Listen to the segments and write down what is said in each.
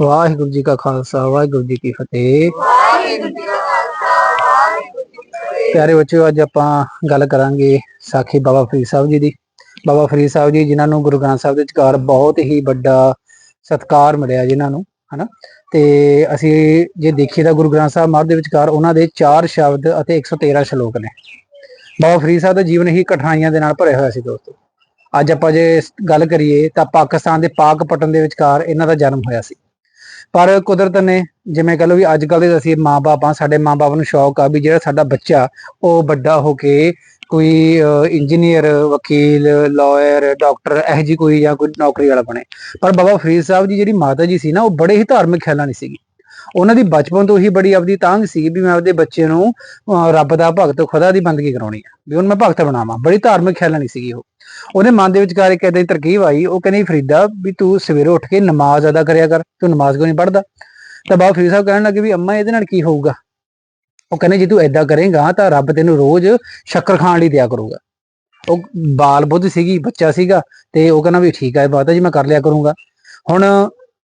ਵਾਹਿਗੁਰੂ ਜੀ ਕਾ ਖਾਲਸਾ, ਵਾਹਿਗੁਰੂ ਜੀ ਕੀ ਫਤਿਹ। ਪਿਆਰੇ ਬੱਚਿਓ, ਅੱਜ ਆਪਾਂ ਗੱਲ ਕਰਾਂਗੇ ਸਾਖੀ ਬਾਬਾ ਫਰੀਦ ਸਾਹਿਬ ਜੀ ਦੀ। ਬਾਬਾ ਫਰੀਦ ਸਾਹਿਬ ਜੀ, ਜਿਨ੍ਹਾਂ ਨੂੰ ਗੁਰੂ ਗ੍ਰੰਥ ਸਾਹਿਬ ਦੇ ਵਿਚਕਾਰ ਬਹੁਤ ਹੀ ਵੱਡਾ ਸਤਕਾਰ ਮਿਲਿਆ ਜਿਨ੍ਹਾਂ ਨੂੰ, ਹਨਾ? ਤੇ ਅਸੀਂ ਜੇ ਦੇਖੀਏ ਤਾਂ ਗੁਰੂ ਗ੍ਰੰਥ ਸਾਹਿਬ ਮਾਰ ਦੇ ਵਿਚਕਾਰ ਉਹਨਾਂ ਦੇ 4 ਸ਼ਬਦ ਅਤੇ 113 ਸ਼ਲੋਕ ਨੇ। ਬਾਬਾ ਫਰੀਦ ਸਾਹਿਬ ਦਾ ਜੀਵਨ ਹੀ ਕਠਿਨਾਈਆਂ ਦੇ ਨਾਲ ਭਰਿਆ ਹੋਇਆ ਸੀ ਦੋਸਤੋ। ਅੱਜ ਆਪਾਂ ਜੇ ਗੱਲ ਕਰੀਏ ਤਾਂ ਪਾਕਿਸਤਾਨ ਦੇ ਪਾਕ ਪਟਨ ਦੇ ਵਿਚਕਾਰ ਇਹਨਾਂ ਦਾ ਜਨਮ ਹੋਇਆ ਸੀ। ਪਰ ਕੁਦਰਤ ਨੇ ਜਿਵੇਂ ਕਹ ਲਓ ਵੀ ਅੱਜ ਕੱਲ੍ਹ ਦੇ ਅਸੀਂ ਮਾਪੇ ਆ ਸਾਡੇ ਮਾਪੇ ਨੂੰ ਸ਼ੌਕ ਆ ਵੀ ਜਿਹੜਾ ਸਾਡਾ ਬੱਚਾ, ਉਹ ਵੱਡਾ ਹੋ ਕੇ ਕੋਈ ਇੰਜੀਨੀਅਰ ਵਕੀਲ ਲਾਇਰ ਡਾਕਟਰ ਇਹ ਜੀ ਕੋਈ ਜਾਂ ਕੋਈ ਨੌਕਰੀ ਵਾਲਾ ਬਣੇ। ਪਰ ਬਾਬਾ ਫਰੀਦ ਸਾਹਿਬ ਜੀ ਜਿਹੜੀ ਮਾਤਾ ਜੀ ਸੀ ਨਾ, ਉਹ ਬੜੇ ਹੀ ਧਾਰਮਿਕ ਖਿਆਲਾਂ ਦੀ ਸੀਗੀ। ਉਹਨਾਂ ਦੀ ਬਚਪਨ ਤੋਂ ਹੀ ਬੜੀ ਆਪਦੀ ਤਾਂਗ ਸੀ ਵੀ ਮੈਂ ਆਪਦੇ ਬੱਚੇ ਨੂੰ ਰੱਬ ਦਾ ਭਗਤ ਖੁਦਾ ਦੀ ਬੰਦਗੀ ਕਰਾਉਣੀ ਆ। ਵੀ ਉਹਨੂੰ ਮੈਂ ਭਗਤ ਬਣਾਵਾਂ। ਬੜੀ ਧਾਰਮਿਕ ਖਿਆਲਾਂ ਦੀ ਸੀਗੀ ਉਹ। ਉਹਦੇ ਮਨ ਦੇ ਵਿਚਕਾਰ ਇੱਕ ਏਦਾਂ ਦੀ ਤਰਕੀਬ ਆਈ, ਉਹ ਕਹਿੰਦੀ ਫਰੀਦਾ ਵੀ ਤੂੰ ਸਵੇਰੇ ਉੱਠ ਕੇ ਨਮਾਜ਼ ਅਦਾ ਕਰਿਆ ਕਰ, ਤੂੰ ਨਮਾਜ਼ ਕਿਉਂ ਨਹੀਂ ਪੜ੍ਹਦਾ? ਤਾਂ ਬਾਬਾ ਫਰੀਦ ਸਾਹਿਬ ਕਹਿਣ ਲੱਗੇ ਵੀ ਅੰਮਾ, ਇਹਦੇ ਨਾਲ ਕੀ ਹੋਊਗਾ? ਉਹ ਕਹਿੰਦੇ ਜੇ ਤੂੰ ਏਦਾਂ ਕਰੇਗਾ ਤਾਂ ਰੱਬ ਤੈਨੂੰ ਰੋਜ਼ ਸ਼ੱਕਰ ਖਾਣ ਲਈ ਦਿਆ ਕਰੂਗਾ। ਉਹ ਬਾਲ ਬੁੱਧ ਸੀਗੀ, ਬੱਚਾ ਸੀਗਾ ਤੇ ਉਹ ਕਹਿੰਦਾ ਵੀ ਠੀਕ ਹੈ ਬਾਤ ਹੈ ਜੀ, ਮੈਂ ਕਰ ਲਿਆ ਕਰੂੰਗਾ। ਹੁਣ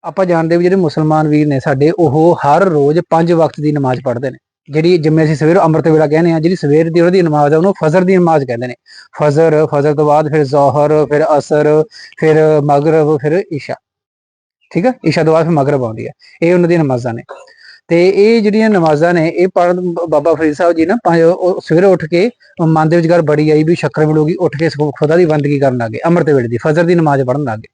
ਆਪਾਂ ਜਾਣਦੇ ਵੀ ਜਿਹੜੇ ਮੁਸਲਮਾਨ ਵੀਰ ਨੇ ਸਾਡੇ, ਉਹ ਹਰ ਰੋਜ਼ ਪੰਜ ਵਕਤ ਦੀ ਨਮਾਜ਼ ਪੜ੍ਹਦੇ ਨੇ। ਜਿਹੜੀ ਜਿਵੇਂ ਅਸੀਂ ਸਵੇਰ ਅੰਮ੍ਰਿਤ ਵੇਲਾ ਕਹਿੰਦੇ ਆ ਜਿਹੜੀ ਸਵੇਰ ਦੀ ਉਹਦੀ ਨਮਾਜ਼ ਆ, ਉਹਨੂੰ ਫਜਰ ਦੀ ਨਮਾਜ਼ ਕਹਿੰਦੇ ਨੇ। ਫਜਰ ਫਜਰ ਤੋਂ ਬਾਅਦ ਫਿਰ ਜ਼ੋਹਰ, ਫਿਰ ਅਸਰ, ਫਿਰ ਮਗਰਬ, ਫਿਰ ਇਸ਼ਾ। ਠੀਕ ਹੈ ਇਸ਼ਾ ਤੋਂ ਬਾਅਦ ਫਿਰ ਮਗਰਬ ਆਉਂਦੀ ਹੈ ਇਹ ਉਹਨਾਂ ਦੀਆਂ ਨਮਾਜ਼ਾਂ ਨੇ। ਤੇ ਇਹ ਜਿਹੜੀਆਂ ਨਮਾਜ਼ਾਂ ਨੇ, ਇਹ ਪੜ੍ਹਨ ਬਾਬਾ ਫਰੀਦ ਸਾਹਿਬ ਜੀ ਨਾ ਪੰਜ ਉਹ ਸਵੇਰੇ ਉੱਠ ਕੇ ਮਨ ਦੇ ਵਿਚਕਾਰ ਬੜੀ ਆਈ ਵੀ ਸ਼ੱਕਰ ਮਿਲੂਗੀ ਉੱਠ ਕੇ ਖੁਦਾ ਦੀ ਬੰਦਗੀ ਕਰਨ ਲੱਗੇ ਅੰਮ੍ਰਿਤ ਵੇਲੇ ਦੀ, ਫਜਰ ਦੀ ਨਮਾਜ਼ ਪੜ੍ਹਨ ਲੱਗੇ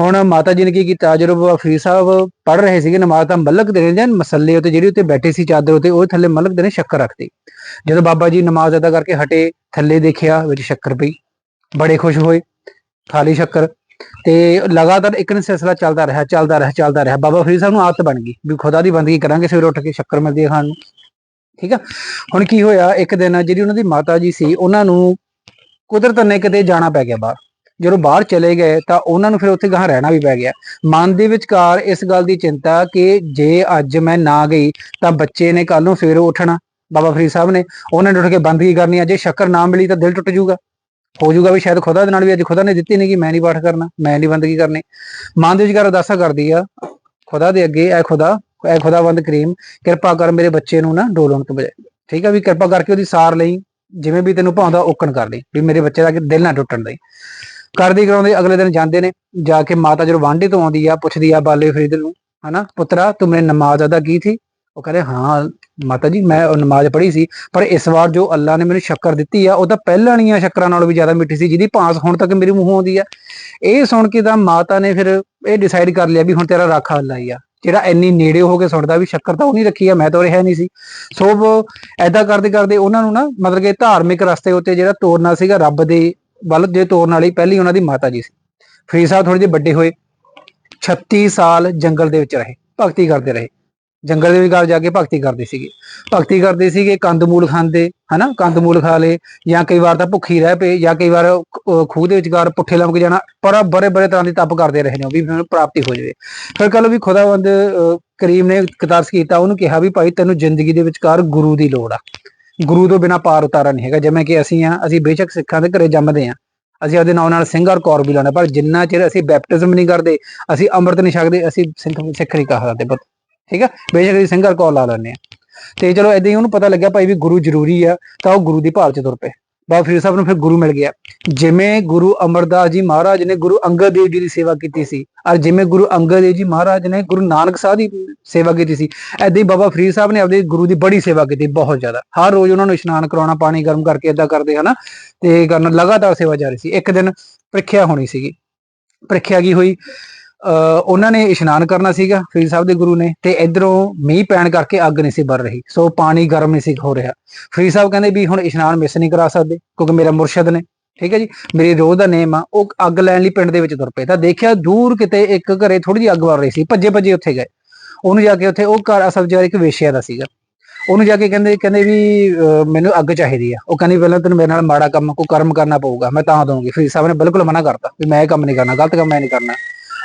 ਹੁਣ ਮਾਤਾ ਜੀ ਨੇ ਕੀ ਕੀਤਾ, ਜਦੋਂ ਬਾਬਾ ਫਰੀਦ ਸਾਹਿਬ ਪੜ੍ਹ ਰਹੇ ਸੀਗੇ, ਨਮਾਜ਼ ਤਾਂ ਮਲਕ ਦੇ ਨੇ ਜਾਂ ਮਸੱਲੇ ਉੱਤੇ, ਜਿਹੜੀ ਉੱਤੇ ਬੈਠੇ ਸੀ ਚਾਦਰ ਉੱਤੇ, ਉਹ ਥੱਲੇ ਮਲਕ ਦੇ ਨੇ ਸ਼ੱਕਰ ਰੱਖਤੀ ਜਦੋਂ ਬਾਬਾ ਜੀ ਨਮਾਜ਼ ਅਦਾ ਕਰਕੇ ਹਟੇ, ਥੱਲੇ ਦੇਖਿਆ ਵਿੱਚ ਸ਼ੱਕਰ ਪਈ, ਬੜੇ ਖੁਸ਼ ਹੋਏ, ਖਾਲੀ ਸ਼ੱਕਰ। ਤੇ ਲਗਾਤਾਰ ਇੱਕ ਨੇ ਸਿਲਸਿਲਾ ਚੱਲਦਾ ਰਿਹਾ ਚੱਲਦਾ ਰਿਹਾ ਚੱਲਦਾ ਰਿਹਾ। ਬਾਬਾ ਫਰੀਦ ਸਾਹਿਬ ਨੂੰ ਆਦਤ ਬਣ ਗਈ ਵੀ ਖੁਦਾ ਦੀ ਬੰਦਗੀ ਕਰਾਂਗੇ, ਸਵੇਰ ਉੱਠ ਕੇ ਸ਼ੱਕਰ ਮਿਲਦੀ ਹੈ ਖਾਣ ਨੂੰ। ਠੀਕ ਆ? ਹੁਣ ਕੀ ਹੋਇਆ, ਇੱਕ ਦਿਨ ਜਿਹੜੀ ਉਹਨਾਂ ਦੀ ਮਾਤਾ ਜੀ ਸੀ, ਉਹਨਾਂ ਨੂੰ ਕੁਦਰਤ ਨੇ ਕਿਤੇ ਜਾਣਾ ਪੈ ਗਿਆ ਬਾਹਰ। ਜਦੋਂ ਬਾਹਰ ਚਲੇ ਗਏ ਤਾਂ ਉਹਨਾਂ ਨੂੰ ਫਿਰ ਉੱਥੇ ਗਾਂ ਰਹਿਣਾ ਵੀ ਪੈ ਗਿਆ। ਮਨ ਦੇ ਵਿਚਕਾਰ ਇਸ ਗੱਲ ਦੀ ਚਿੰਤਾ ਕਿ ਜੇ ਅੱਜ ਮੈਂ ਨਾ ਗਈ ਤਾਂ ਬੱਚੇ ਨੇ ਕੱਲ ਨੂੰ ਸਵੇਰੇ ਉੱਠਣਾ। ਬਾਬਾ ਫਰੀਦ ਸਾਹਿਬ ਨੇ, ਉਹਨਾਂ ਨੇ ਉੱਠ ਕੇ ਬੰਦਗੀ ਕਰਨੀ ਆ ਜੇ ਸ਼ੱਕਰ ਨਾ ਮਿਲੀ ਤਾਂ ਦਿਲ ਟੁੱਟ ਜਾਊਗਾ। ਹੋ ਜਾਊਗਾ ਵੀ ਸ਼ਾਇਦ ਖੁਦਾ ਦੇ ਨਾਲ ਵੀ ਅੱਜ ਖੁਦਾ ਨੇ ਦਿੱਤੀ ਨਹੀਂ ਕਿ ਮੈਂ ਨਹੀਂ ਪਾਠ ਕਰਨਾ, ਮੈਂ ਨਹੀਂ ਬੰਦਗੀ ਕਰਨੀ। ਮਨ ਦੇ ਵਿਚਕਾਰ ਅਰਦਾਸਾ ਕਰਦੀ ਆ, ਖੁਦਾ ਦੇ ਅੱਗੇ, ਐ ਖੁਦਾ, ਐ ਖੁਦਾਵੰਦ ਕਰੀਮ, ਕਿਰਪਾ ਕਰ ਮੇਰੇ ਬੱਚੇ ਨੂੰ ਨਾ ਡੋਲਣ ਤੋਂ ਬਜਾਏ। ਠੀਕ ਆ ਵੀ ਕਿਰਪਾ ਕਰਕੇ ਉਹਦੀ ਸਾਰ ਲਈ, ਜਿਵੇਂ ਵੀ ਤੈਨੂੰ ਭਾਉਂਦਾ, ਓਕਣ ਕਰ ਲਈ, ਵੀ ਮੇਰੇ ਬੱਚੇ ਦਾ ਦਿਲ ਨਾ ਟੁੱਟਣ ਦੇ ਕਰਦੀ ਕਰਾਉਂਦੇ, ਅਗਲੇ ਦਿਨ ਜਾਂਦੇ ਨੇ, ਜਾ ਕੇ ਮਾਤਾ ਜਦੋਂ ਵਾਂਢੇ ਤੋਂ ਆਉਂਦੀ ਆ, ਪੁੱਛਦੀ ਆ ਬਾਲੇ ਫਰੀਦ ਨੂੰ, ਹਨਾ, ਪੁੱਤਰਾ, ਤੂੰ ਨਮਾਜ਼ ਅਦਾ ਕੀ ਥੀ? ਉਹ ਕਹਿੰਦੇ, ਹਾਂ, ਮਾਤਾ ਜੀ, ਮੈਂ ਨਮਾਜ਼ ਪੜ੍ਹੀ ਸੀ, ਪਰ ਇਸ ਵਾਰ ਜੋ ਅੱਲਾ ਨੇ ਮੈਨੂੰ ਸ਼ੱਕਰ ਦਿੱਤੀ ਆ, ਉਹ ਤਾਂ ਪਹਿਲਾਂ ਵਾਲੀਆਂ ਸ਼ੱਕਰਾਂ ਨਾਲੋਂ ਵੀ ਜ਼ਿਆਦਾ ਮਿੱਠੀ ਸੀ, ਜਿਹਦੀ ਭਾਂਸ ਹੁਣ ਤੱਕ ਮੇਰੇ ਮੂੰਹੋਂ ਆਉਂਦੀ ਆ। ਇਹ ਸੁਣ ਕੇ ਤਾਂ ਮਾਤਾ ਨੇ ਫਿਰ ਇਹ ਡਿਸਾਈਡ ਕਰ ਲਿਆ ਵੀ ਹੁਣ ਤੇਰਾ ਰਾਖਾ ਅੱਲਾ ਹੀ ਆ। ਜਿਹੜਾ ਇੰਨੀ ਨੇੜੇ ਹੋ ਕੇ ਸੁਣਦਾ ਵੀ ਸ਼ੱਕਰ ਤਾਂ ਉਹ ਨਹੀਂ ਰੱਖੀ ਆ, ਮੈਂ ਤਾਂ ਰਿਹਾ ਨਹੀਂ ਸੀ। ਸੋ ਐਦਾਂ ਕਰਦੇ ਕਰਦੇ ਉਹਨਾਂ ਨੂੰ ਨਾ, ਮਤਲਬ ਕਿ ਧਾਰਮਿਕ ਰਸਤੇ ਉੱਤੇ ਜਿਹੜਾ ਤੋਰਨਾ ਸੀਗਾ, ਰੱਬ ਦੇ ਵੱਲ ਜੇ ਤੋਰਨ ਵਾਲੀ ਪਹਿਲੀ ਉਹਨਾਂ ਦੀ ਮਾਤਾ ਜੀ ਸੀ। ਫਰੀਦ ਸਾਹਿਬ ਥੋੜੇ ਜਿਹੇ ਵੱਡੇ ਹੋਏ 36 ਸਾਲ ਜੰਗਲ ਦੇ ਵਿੱਚ ਰਹੇ, ਭਗਤੀ ਕਰਦੇ ਰਹੇ। ਜੰਗਲ ਦੇ ਵਿਚਕਾਰ ਜਾ ਕੇ ਭਗਤੀ ਕਰਦੇ ਸੀਗੇ। ਭਗਤੀ ਕਰਦੇ ਸੀਗੇ ਕੰਦਮੂਲ ਖਾਂਦੇ, ਹਨਾ ਕੰਦਮੂਲ ਖਾ ਲੇ ਜਾਂ ਕਈ ਵਾਰ ਤਾਂ ਭੁੱਖੀ ਰਹਿ ਪਏ, ਜਾਂ ਕਈ ਵਾਰ ਖੂਹ ਦੇ ਵਿਚਕਾਰ ਪੁੱਠੇ ਲੰਮਕ ਜਾਣਾ, ਪਰ ਬੜੇ ਬੜੇ ਤਰ੍ਹਾਂ ਦੀ ਤਪ ਕਰਦੇ ਰਹੇ ਨੇ ਵੀ ਮੈਨੂੰ ਪ੍ਰਾਪਤੀ ਹੋ ਜਾਵੇ। ਫਿਰ ਕੱਲ ਵੀ ਖੁਦਾਵੰਦ ਕਰੀਮ ਨੇ ਕਤਾਰਸ ਕੀਤਾ ਉਹਨੂੰ ਕਿਹਾ ਵੀ ਭਾਈ ਤੈਨੂੰ ਜ਼ਿੰਦਗੀ ਦੇ ਵਿਚਕਾਰ ਗੁਰੂ ਦੀ ਲੋੜ ਆ। ਗੁਰੂ ਤੋਂ ਬਿਨਾ ਪਾਰ ਉਤਾਰਾ ਨਹੀਂ ਹੈਗਾ। ਜਿਵੇਂ ਕਿ ਅਸੀਂ ਆ ਅਸੀਂ ਬੇਸ਼ੱਕ ਸਿੱਖਾਂ ਦੇ ਘਰੇ ਜੰਮਦੇ ਆ ਅਸੀਂ ਉਹਦੇ ਨਾਲ ਨਾਲ ਸਿੰਘ ਔਰ ਕੌਰ ਵੀ ਲਾਉਣਾ ਪਰ ਜਿੰਨਾ ਚਿਰ ਅਸੀਂ ਬੈਪਟਿਜ਼ਮ ਨਹੀਂ ਕਰਦੇ, ਅਸੀਂ ਅੰਮ੍ਰਿਤ ਨਹੀਂ ਛਕਦੇ, ਅਸੀਂ ਸਿੱਖ ਸਿੱਖ ਨਹੀਂ ਕਹਾ ਸਕਦੇ ਪੁੱਤ। ਠੀਕ ਆ? ਬੇਸ਼ੱਕ ਅਸੀਂ ਸਿੰਘ ਔਰ ਕੌਰ ਲਾ ਲੈਂਦੇ ਆ ਤੇ ਚਲੋ ਏਦਾਂ ਹੀ ਉਹਨੂੰ ਪਤਾ ਲੱਗਿਆ ਭਾਈ ਵੀ ਗੁਰੂ ਜ਼ਰੂਰੀ ਆ, ਤਾਂ ਉਹ ਗੁਰੂ ਦੀ ਭਾਲ ਚ ਤੁਰ ਪਏ। ਬਾਬਾ ਫਰੀਦ ਸਾਹਿਬ ਨੂੰ ਫਿਰ ਗੁਰੂ ਮਿਲ ਗਿਆ। ਜਿਵੇਂ ਗੁਰੂ ਅਮਰਦਾਸ ਜੀ ਮਹਾਰਾਜ ਨੇ ਗੁਰੂ ਅੰਗਦ ਦੇਵ ਜੀ ਦੀ ਸੇਵਾ ਕੀਤੀ ਸੀ, ਔਰ ਜਿਵੇਂ ਗੁਰੂ ਅੰਗਦ ਦੇਵ ਜੀ ਮਹਾਰਾਜ ਨੇ ਗੁਰੂ ਨਾਨਕ ਸਾਹਿਬ ਦੀ ਸੇਵਾ ਕੀਤੀ ਸੀ ਐਦਾਂ ਹੀ ਬਾਬਾ ਫਰੀਦ ਸਾਹਿਬ ਨੇ ਆਪਦੇ ਗੁਰੂ ਦੀ ਬੜੀ ਸੇਵਾ ਕੀਤੀ ਬਹੁਤ ਜ਼ਿਆਦਾ। ਹਰ ਰੋਜ਼ ਉਹਨਾਂ ਨੂੰ ਇਸ਼ਨਾਨ ਕਰਾਉਣਾ, ਪਾਣੀ ਗਰਮ ਕਰਕੇ ਏਦਾਂ ਕਰਦੇ, ਹਨਾ? ਤੇ ਕਰਨ ਲਗਾਤਾਰ ਸੇਵਾ ਜਾਰੀ ਸੀ। ਇੱਕ ਦਿਨ ਪ੍ਰੀਖਿਆ ਹੋਣੀ ਸੀਗੀ। ਪ੍ਰੀਖਿਆ ਕੀ ਹੋਈ? ਉਹਨਾਂ ਨੇ ਇਸ਼ਨਾਨ ਕਰਨਾ ਸੀਗਾ ਫਰੀਦ ਸਾਹਿਬ ਦੇ ਗੁਰੂ ਨੇ ਤੇ ਇਧਰੋਂ ਮੀਂਹ ਪੈਣ ਕਰਕੇ ਅੱਗ ਨਹੀਂ ਸੀ ਬਰ ਰਹੀ ਸੋ ਪਾਣੀ ਗਰਮ ਨਹੀਂ ਸੀ ਹੋ ਰਿਹਾ। ਫਰੀਦ ਸਾਹਿਬ ਕਹਿੰਦੇ ਵੀ ਹੁਣ ਇਸ਼ਨਾਨ ਮਿਸ ਨਹੀਂ ਕਰਾ ਸਕਦੇ ਕਿਉਂਕਿ ਮੇਰਾ ਮੁਰਸ਼ਦ ਨੇ ਠੀਕ ਹੈ ਜੀ ਮੇਰੀ ਰੋਜ਼ ਦਾ ਨੇਮ ਆ ਉਹ ਅੱਗ ਲੈਣ ਲਈ ਪਿੰਡ ਦੇ ਵਿੱਚ ਤੁਰ ਪਏ। ਤਾਂ ਦੇਖਿਆ ਦੂਰ ਕਿਤੇ ਇੱਕ ਘਰੇ ਥੋੜੀ ਜਿਹੀ ਅੱਗ ਵਰ ਰਹੀ ਸੀ ਭੱਜੇ ਭੱਜੇ ਉੱਥੇ ਗਏ। ਉਹਨੂੰ ਜਾ ਕੇ ਉੱਥੇ ਉਹ ਘਰ ਅਸਲ ਜਿਹੜਾ ਇੱਕ ਵੇਸ਼ਿਆ ਦਾ ਸੀਗਾ। ਉਹਨੂੰ ਜਾ ਕੇ ਕਹਿੰਦੇ ਕਹਿੰਦੇ ਵੀ ਅਹ, ਮੈਨੂੰ ਅੱਗ ਚਾਹੀਦੀ ਆ। ਉਹ ਕਹਿੰਦੀ ਪਹਿਲਾਂ ਤੈਨੂੰ ਮੇਰੇ ਨਾਲ ਮਾੜਾ ਕੰਮ ਕੋਈ ਕਰਮ ਕਰਨਾ ਪਊਗਾ ਮੈਂ ਤਾਂ ਦਊਂਗੀ। ਫਰੀਦ ਸਾਹਿਬ ਨੇ ਬਿਲਕੁਲ ਮਨਾ ਕਰਤਾ ਵੀ ਮੈਂ ਇਹ ਕੰਮ ਨਹੀਂ ਕਰਨਾ ਗਲਤ ਕੰਮ ਮੈਂ ਨਹੀਂ ਕਰਨਾ।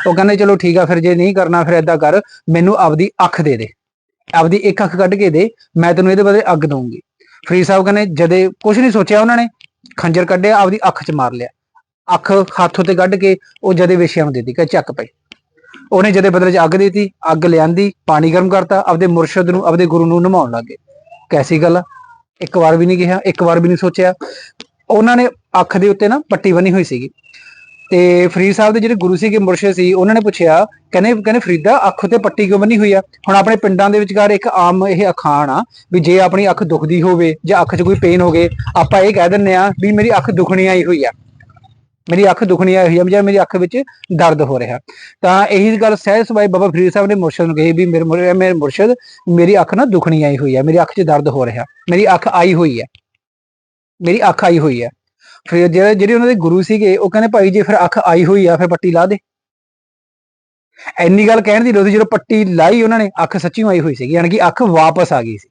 ਉਹ ਕਹਿੰਦੇ ਚਲੋ ਠੀਕ ਆ, ਫਿਰ ਜੇ ਨਹੀਂ ਕਰਨਾ, ਫਿਰ ਏਦਾਂ ਕਰ, ਮੈਨੂੰ ਆਪਦੀ ਅੱਖ ਦੇ ਦੇ। ਆਪਦੀ ਇੱਕ ਅੱਖ ਕੱਢ ਕੇ ਦੇ, ਮੈਂ ਤੈਨੂੰ ਇਹਦੇ ਬਦਲੇ ਅੱਗ ਦਊਂਗੀ। ਫਰੀਦ ਸਾਹਿਬ ਕਹਿੰਦੇ, ਜਦੇ ਕੁਝ ਨਹੀਂ ਸੋਚਿਆ ਉਹਨਾਂ ਨੇ, ਖੰਜਰ ਕੱਢਿਆ, ਆਪਦੀ ਅੱਖ 'ਚ ਮਾਰ ਲਿਆ। ਅੱਖ ਹੱਥ ਉੱਤੇ ਕੱਢ ਕੇ ਉਹ ਜਦੇ ਵਿਸ਼ਿਆਂ ਨੂੰ ਦੇ ਦਿੱਤੀ ਕਿ ਚੱਕ ਪਈ। ਉਹਨੇ ਜਦੇ ਬਦਲੇ 'ਚ ਅੱਗ ਦਿੱਤੀ, ਅੱਗ ਲਿਆਂਦੀ, ਪਾਣੀ ਗਰਮ ਕਰਤਾ, ਆਪਦੇ ਮੁਰਸ਼ਿਦ ਨੂੰ, ਆਪਦੇ ਗੁਰੂ ਨੂੰ ਨਮਾਉਣ ਲੱਗੇ। ਕੈਸੀ ਗੱਲ ਆ? ਇੱਕ ਵਾਰ ਵੀ ਨਹੀਂ ਕਿਹਾ, ਇੱਕ ਵਾਰ ਵੀ ਨਹੀਂ ਸੋਚਿਆ। ਉਹਨਾਂ ਨੇ ਅੱਖ ਦੇ ਉੱਤੇ ਨਾ ਪੱਟੀ ਬੰਨੀ ਹੋਈ ਸੀਗੀ। ਤੇ ਫਰੀਦ ਸਾਹਿਬ ਦੇ ਜਿਹੜੇ ਗੁਰੂ ਸੀਗੇ ਮੁਰਸ਼ਿਦ ਸੀ, ਉਹਨਾਂ ਨੇ ਪੁੱਛਿਆ, ਕਹਿੰਦੇ ਕਹਿੰਦੇ ਫਰੀਦਾ ਅੱਖ ਤੇ ਪੱਟੀ ਕਿਉਂ ਬੰਨੀ ਹੋਈ ਆ? ਹੁਣ ਆਪਣੇ ਪਿੰਡਾਂ ਦੇ ਵਿਚਕਾਰ ਇੱਕ ਆਮ ਇਹ ਅਖਾਣ ਆ ਵੀ ਜੇ ਆਪਣੀ ਅੱਖ ਦੁਖਦੀ ਹੋਵੇ ਜਾਂ ਅੱਖ 'ਚ ਕੋਈ ਪੇਨ ਹੋਵੇ, ਆਪਾਂ ਇਹ ਕਹਿ ਦਿੰਨੇ ਆ ਵੀ ਮੇਰੀ ਅੱਖ ਦੁਖਣੀ ਆਈ ਹੋਈ ਆ। ਮੇਰੀ ਅੱਖ ਦੁਖਣੀ ਆਈ ਹੋਈ ਆ, ਜਾਂ ਮੇਰੀ ਅੱਖ ਵਿੱਚ ਦਰਦ ਹੋ ਰਿਹਾ। ਤਾਂ ਇਹੀ ਗੱਲ ਸਹਿਜ ਸੁਭਾਈ ਬਾਬਾ ਫਰੀਦ ਸਾਹਿਬ ਨੇ ਮੁਰਸ਼ਿਦ ਨੂੰ ਕਹੀ ਵੀ ਮੇਰੇ ਮੁਰ- ਮੇਰੇ ਮੁਰਸ਼ਿਦ, ਮੇਰੀ ਅੱਖ ਨਾ ਦੁਖਣੀ ਆਈ ਹੋਈ ਆ, ਮੇਰੀ ਅੱਖ 'ਚ ਦਰਦ ਹੋ ਰਿਹਾ, ਮੇਰੀ ਅੱਖ ਆਈ ਹੋਈ ਆ। ਮੇਰੀ ਅੱਖ ਆਈ ਹੋਈ ਆ। ਫਿਰ ਜਿਹੜੇ ਜਿਹੜੇ ਉਹਨਾਂ ਦੇ ਗੁਰੂ ਸੀਗੇ, ਉਹ ਕਹਿੰਦੇ ਭਾਈ ਜੇ ਫਿਰ ਅੱਖ ਆਈ ਹੋਈ ਆ, ਫਿਰ ਪੱਟੀ ਲਾ ਦੇ। ਐਨੀ ਗੱਲ ਕਹਿਣ ਦੀ ਲੋੜ ਸੀ, ਜਦੋਂ ਪੱਟੀ ਲਾਈ ਉਹਨਾਂ ਨੇ, ਅੱਖ ਸੱਚੀ ਆਈ ਹੋਈ ਸੀਗੀ, ਯਾਨੀ ਕਿ ਅੱਖ ਵਾਪਸ ਆ ਗਈ ਸੀ।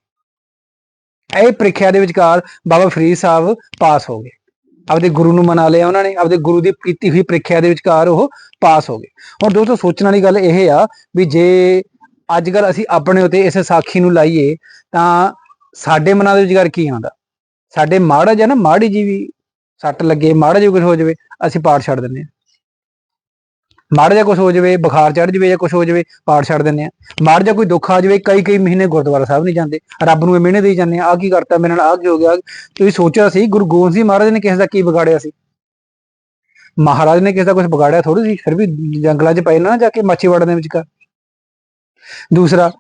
ਇਹ ਪ੍ਰੀਖਿਆ ਦੇ ਵਿਚਕਾਰ ਬਾਬਾ ਫਰੀਦ ਸਾਹਿਬ ਪਾਸ ਹੋ ਗਏ। ਆਪਦੇ ਗੁਰੂ ਨੂੰ ਮਨਾ ਲਿਆ ਉਹਨਾਂ ਨੇ, ਆਪਦੇ ਗੁਰੂ ਦੀ ਕੀਤੀ ਹੋਈ ਪ੍ਰੀਖਿਆ ਦੇ ਵਿਚਕਾਰ ਉਹ ਪਾਸ ਹੋ ਗਏ। ਹੁਣ ਦੋਸਤੋ, ਸੋਚਣ ਵਾਲੀ ਗੱਲ ਇਹ ਆ ਵੀ ਜੇ ਅੱਜ ਕੱਲ ਅਸੀਂ ਆਪਣੇ ਉਤੇ ਇਸ ਸਾਖੀ ਨੂੰ ਲਾਈਏ, ਤਾਂ ਸਾਡੇ ਮਨਾਂ ਦੇ ਵਿਚਕਾਰ ਕੀ ਆਉਂਦਾ? ਸਾਡੇ ਮਾੜਾ ਜਿਹਾ ਨਾ, ਮਾੜੀ ਜੀ ਵੀ ਸੱਟ ਲੱਗੇ, ਮਾੜਾ ਜਿਹਾ ਕੁਝ ਹੋ ਜਾਵੇ, ਅਸੀਂ ਪਾਠ ਛੱਡ ਦਿੰਦੇ ਹਾਂ। ਮਾੜਾ ਜਿਹਾ ਕੁਝ ਹੋ ਜਾਵੇ, ਬੁਖਾਰ ਚੜ ਜਾਵੇ ਜਾਂ ਕੁਝ ਹੋ ਜਾਵੇ, ਪਾਠ ਛੱਡ ਦਿੰਦੇ ਆ ਮਾੜਾ ਜਿਹਾ ਕੋਈ ਦੁੱਖ ਆ ਜਾਵੇ, ਕਈ ਕਈ ਮਹੀਨੇ ਗੁਰਦੁਆਰਾ ਸਾਹਿਬ ਨਹੀਂ ਜਾਂਦੇ। ਰੱਬ ਨੂੰ ਇਹ ਮਿਹਨੇ ਦੇਈ ਜਾਂਦੇ ਆ ਆਹ ਕੀ ਕਰਤਾ ਮੇਰੇ ਨਾਲ, ਆਹ ਕੀ ਹੋ ਗਿਆ। ਤੁਸੀਂ ਸੋਚਿਆ ਸੀ, ਗੁਰੂ ਗੋਬਿੰਦ ਸਿੰਘ ਮਹਾਰਾਜ ਨੇ ਕਿਸੇ ਦਾ ਕੀ ਵਿਗਾੜਿਆ ਸੀ? ਮਹਾਰਾਜ ਨੇ ਕਿਸੇ ਦਾ ਕੁਝ ਵਿਗਾੜਿਆ ਥੋੜੀ ਸੀ, ਫਿਰ ਵੀ ਜੰਗਲਾਂ 'ਚ ਪਏ ਨਾ ਜਾ ਕੇ, ਮਾਛੀਵਾੜਾ ਦੇ ਵਿੱਚ ਵਿਚਕਾਰ। ਦੂਸਰਾ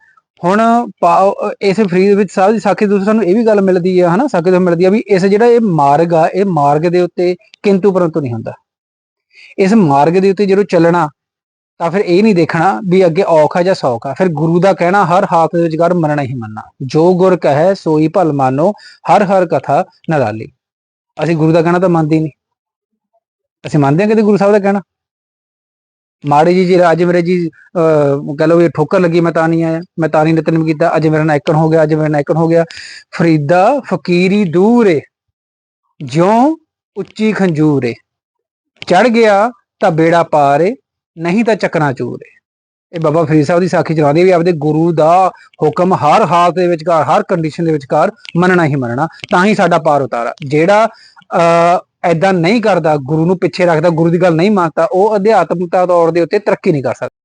ਹੁਣ ਪਾ- ਇਸ ਫਰੀਦ ਵਿੱਚ ਸਾਹਿਬ ਦੀ ਸਾਖੀ ਤੋਂ ਸਾਨੂੰ ਇਹ ਵੀ ਗੱਲ ਮਿਲਦੀ ਆ, ਹਨਾ, ਸਾਖੀ ਤੋਂ ਮਿਲਦੀ ਆ ਵੀ ਇਸ ਜਿਹੜਾ ਇਹ ਮਾਰਗ ਆ, ਇਹ ਮਾਰਗ ਦੇ ਉੱਤੇ ਕਿੰਤੂ ਪਰੰਤੂ ਨਹੀਂ ਹੁੰਦਾ। ਇਸ ਮਾਰਗ ਦੇ ਉੱਤੇ ਜਦੋਂ ਚੱਲਣਾ, ਤਾਂ ਫਿਰ ਇਹ ਨਹੀਂ ਦੇਖਣਾ ਵੀ ਅੱਗੇ ਔਖਾ ਜਾਂ ਸੌਖ ਆ। ਫਿਰ ਗੁਰੂ ਦਾ ਕਹਿਣਾ, ਹਰ ਹਾਲਤ ਦੇ ਵਿਚਕਾਰ ਮੰਨਣਾ ਹੀ ਮੰਨਣਾ ਜੋ ਗੁਰ ਕਹੈ, ਸੋਈ ਭਲ ਮਾਨੋ, ਹਰ ਹਰ ਕਥਾ ਨਰਾਲੀ ਅਸੀਂ ਗੁਰੂ ਦਾ ਕਹਿਣਾ ਤਾਂ ਮੰਨਦੇ ਨਹੀਂ। ਅਸੀਂ ਮੰਨਦੇ ਹਾਂ ਕਿਤੇ ਗੁਰੂ ਸਾਹਿਬ ਦਾ ਕਹਿਣਾ। ਮਾੜੇ ਜੀ ਜੀ ਅੱਜ ਮੇਰੇ ਜੀ, ਅਹ, ਕਹ ਲਓ ਇਹ ਠੋਕਰ ਲੱਗੀ, ਮੈਂ ਤਾਂ ਨਹੀਂ ਆਇਆ। ਮੈਂ ਤਾਂ ਨਹੀਂ ਨਿਤਨੇਮ ਕੀਤਾ। ਅੱਜ ਮੇਰਾ ਨਾਇਕਣ ਹੋ ਗਿਆ, ਅੱਜ ਮੇਰਾ ਨਾਇਕਣ ਹੋ ਗਿਆ। ਫਰੀਦਾ ਫਕੀਰੀ ਦੂਰ ਏ। ਜਿਉ ਉੱਚੀ ਖੰਜੂਰ ਏ। ਚੜ ਗਿਆ ਤਾਂ ਬੇੜਾ ਪਾਰ ਏ, ਨਹੀਂ ਤਾਂ ਚੱਕਣਾ ਚੂਰ ਏ। ਇਹ ਬਾਬਾ ਫਰੀਦ ਸਾਹਿਬ ਦੀ ਸਾਖੀ ਚਲਾਉਂਦੀ ਵੀ ਆਪਦੇ ਗੁਰੂ ਦਾ ਹੁਕਮ ਹਰ ਹਾਲਤ ਦੇ ਵਿਚਕਾਰ, ਹਰ ਕੰਡੀਸ਼ਨ ਦੇ ਵਿਚਕਾਰ ਮੰਨਣਾ ਹੀ ਮੰਨਣਾ। ਤਾਂ ਹੀ ਸਾਡਾ ਪਾਰ ਉਤਾਰਾ। ਜਿਹੜਾ, ਅਹ ਐਦਾਂ ਨਹੀਂ ਕਰਦਾ, ਗੁਰੂ ਨੂੰ ਪਿੱਛੇ ਰੱਖਦਾ, ਗੁਰੂ ਦੀ ਗੱਲ ਨਹੀਂ ਮੰਨਦਾ, ਉਹ ਅਧਿਆਤਮਿਕਤਾ ਤੌਰ ਦੇ ਉੱਤੇ ਤਰੱਕੀ ਨਹੀਂ ਕਰ ਸਕਦਾ।